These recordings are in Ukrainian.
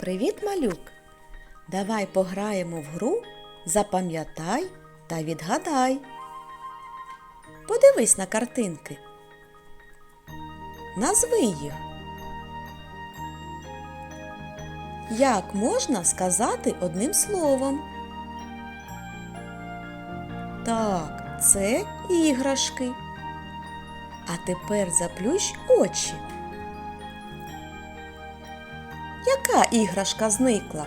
Привіт, малюк! Давай пограємо в гру Запам'ятай та відгадай. Подивись на картинки. Назви їх. Як можна сказати одним словом? Так, це іграшки. А тепер заплющ очі. Яка іграшка зникла?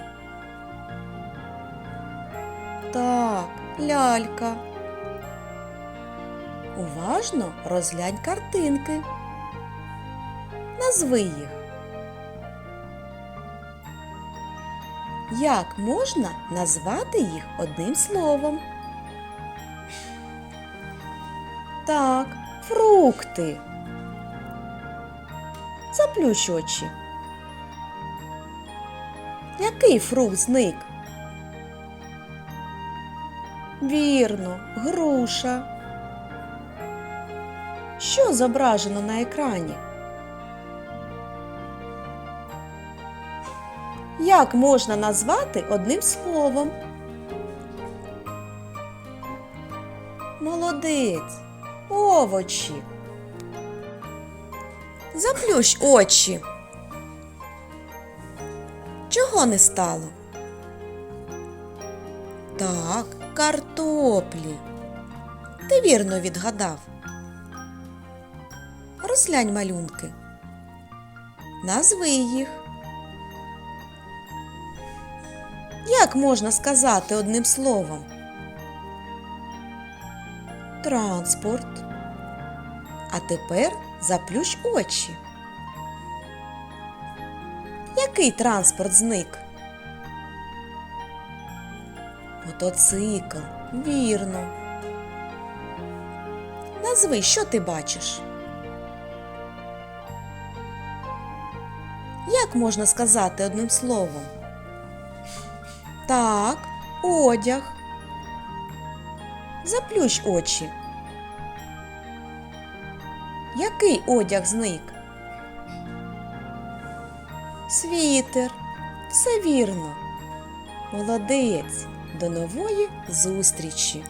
Так, лялька. Уважно розглянь картинки. Назви їх. Як можна назвати їх одним словом? Так, фрукти. Заплющ очі. Який фрукт зник? Вірно, груша. Що зображено на екрані? Як можна назвати одним словом? Молодець, овочі. Заплющ очі. Чого не стало? Так, картоплі. Ти вірно відгадав. Розглянь малюнки. Назви їх. Як можна сказати одним словом? Транспорт. А тепер заплющ очі. Який транспорт зник? Мотоцикл. Вірно. Назви, що ти бачиш? Як можна сказати одним словом? Так, одяг. Заплющ очі. Який одяг зник? Світер. Все вірно. Молодець. До нової зустрічі!